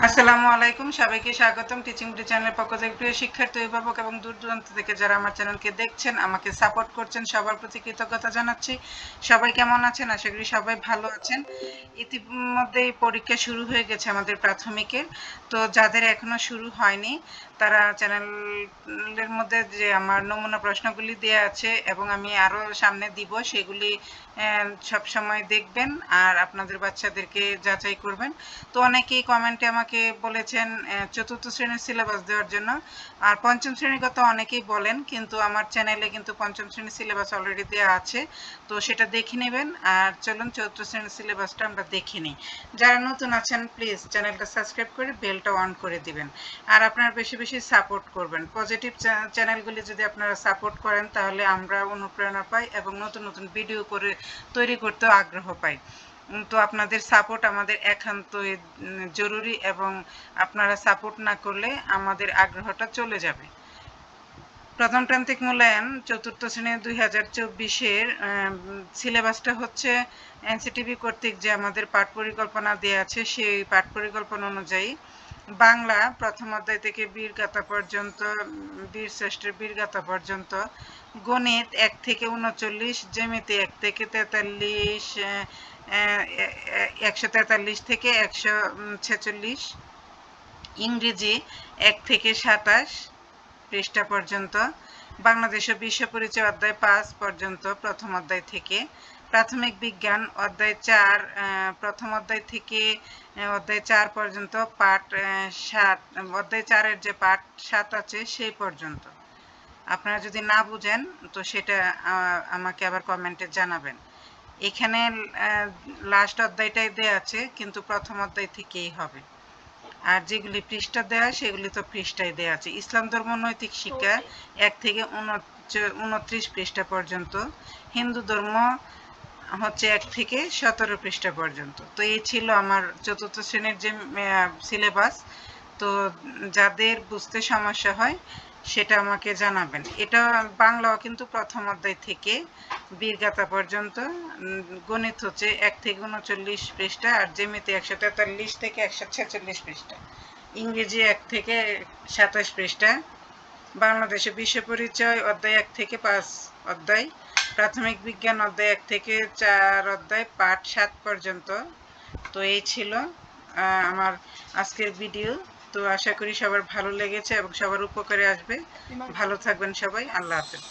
আসসালামু আলাইকুম, সবাইকে স্বাগতম টিচিং টু চ্যানেলের পক্ষ থেকে। প্রিয় শিক্ষার্থী, অভিভাবক এবং দূর দূরান্ত থেকে যারা আমার চ্যানেলকে দেখছেন, আমাকে সাপোর্ট করছেন, সবার প্রতি কৃতজ্ঞতা জানাচ্ছি। সবাই কেমন আছেন? আশা করি সবাই ভালো আছেন। ইতিমধ্যেই পরীক্ষা শুরু হয়ে গেছে আমাদের প্রাথমিকের তো যাদের এখনও শুরু হয়নি, তারা চ্যানেলের মধ্যে যে আমার নমুনা প্রশ্নগুলি দেওয়া আছে এবং আমি আরও সামনে দিব, সেগুলি সব সময় দেখবেন আর আপনাদের বাচ্চাদেরকে যাচাই করবেন। তো অনেকেই কমেন্টে আমাকে বলেছেন চতুর্থ শ্রেণির সিলেবাস দেওয়ার জন্য। আর পঞ্চম শ্রেণির কথা অনেকেই বলেন, কিন্তু আমার চ্যানেলে কিন্তু পঞ্চম শ্রেণির সিলেবাস অলরেডি দেওয়া আছে। তো সেটা দেখে নেবেন। আর চলুন, চতুর্থ শ্রেণির সিলেবাসটা আমরা দেখে নিই। যারা নতুন আছেন প্লিজ চ্যানেলটা সাবস্ক্রাইব করে বেলটা অন করে দিবেন। আর আপনারা বেশি বেশি সাপোর্ট করবেন। পজিটিভ চ্যানেলগুলি যদি আপনারা সাপোর্ট করেন, তাহলে আমরা অনুপ্রেরণা পাই এবং নতুন নতুন ভিডিও করে তৈরি করতেও আগ্রহ পাই। তো আপনাদের সাপোর্ট আমাদের একান্তই জরুরি এবং আপনারা সাপোর্ট না করলে আমাদের আগ্রহটা চলে যাবে। প্রথম প্রান্তিক মূল্যায়ন, চতুর্থ শ্রেণি দুই হাজার চব্বিশের সিলেবাসটা হচ্ছে এনসিটিভি কর্তৃক যে আমাদের পাঠ পরিকল্পনা দেওয়া আছে, সেই পাঠ পরিকল্পনা অনুযায়ী বাংলা প্রথম অধ্যায় থেকে বীরগাথা পর্যন্ত উম, বীর শ্রেষ্ঠের বীরগাথা পর্যন্ত গণিত এক থেকে উনচল্লিশ জ্যামিতি এক থেকে তেতাল্লিশ একশো তেতাল্লিশ থেকে একশো ছেচল্লিশ ইংরেজি এক থেকে সাতাশ পৃষ্ঠা পর্যন্ত বাংলাদেশ বিশ্ব পরিচয় অধ্যায় পাঁচ পর্যন্ত প্রথম অধ্যায় থেকে। প্রাথমিক বিজ্ঞান অধ্যায় চার প্রথম অধ্যায় থেকে অধ্যায় চার পর্যন্ত, পাঠ সাত, অধ্যায় চারের যে পাঠ সাত আছে সেই পর্যন্ত। আপনারা যদি না বুঝেন, তো সেটা আমাকে আবার কমেন্টে জানাবেন। এখানে লাস্ট অধ্যায়টাই দেওয়া আছে, কিন্তু প্রথম অধ্যায় থেকেই হবে। আর যেগুলি পৃষ্ঠা দেওয়া সেগুলি তো পৃষ্ঠায় দেওয়া আছে। ইসলাম ধর্ম নৈতিক শিক্ষা এক থেকে উনত্রিশ পৃষ্ঠা পর্যন্ত। হিন্দু ধর্ম হচ্ছে এক থেকে সতেরো পৃষ্ঠা পর্যন্ত। তো এই ছিল আমার চতুর্থ শ্রেণির যে সিলেবাস। তো যাদের বুঝতে সমস্যা হয় সেটা আমাকে জানাবেন। এটা বাংলাও কিন্তু প্রথম অধ্যায় থেকে বীরগাথা পর্যন্ত গণিত হচ্ছে এক থেকে উনচল্লিশ পৃষ্ঠা আর জ্যামিতি একশো তেতাল্লিশ থেকে একশো ছেচল্লিশ পৃষ্ঠা। ইংরেজি এক থেকে সাতাশ পৃষ্ঠা। বাংলাদেশে বিশ্ব পরিচয় অধ্যায় এক থেকে পাঁচ অধ্যায়। প্রাথমিক বিজ্ঞান অধ্যায় এক থেকে চার অধ্যায়, পাঠ সাত পর্যন্ত। তো এই ছিল আমার আজকের ভিডিও। তো আশা করি সবার ভালো লেগেছে এবং সবার উপকারে আসবে। ভালো থাকবেন সবাই। আল্লাহ হাফেজ।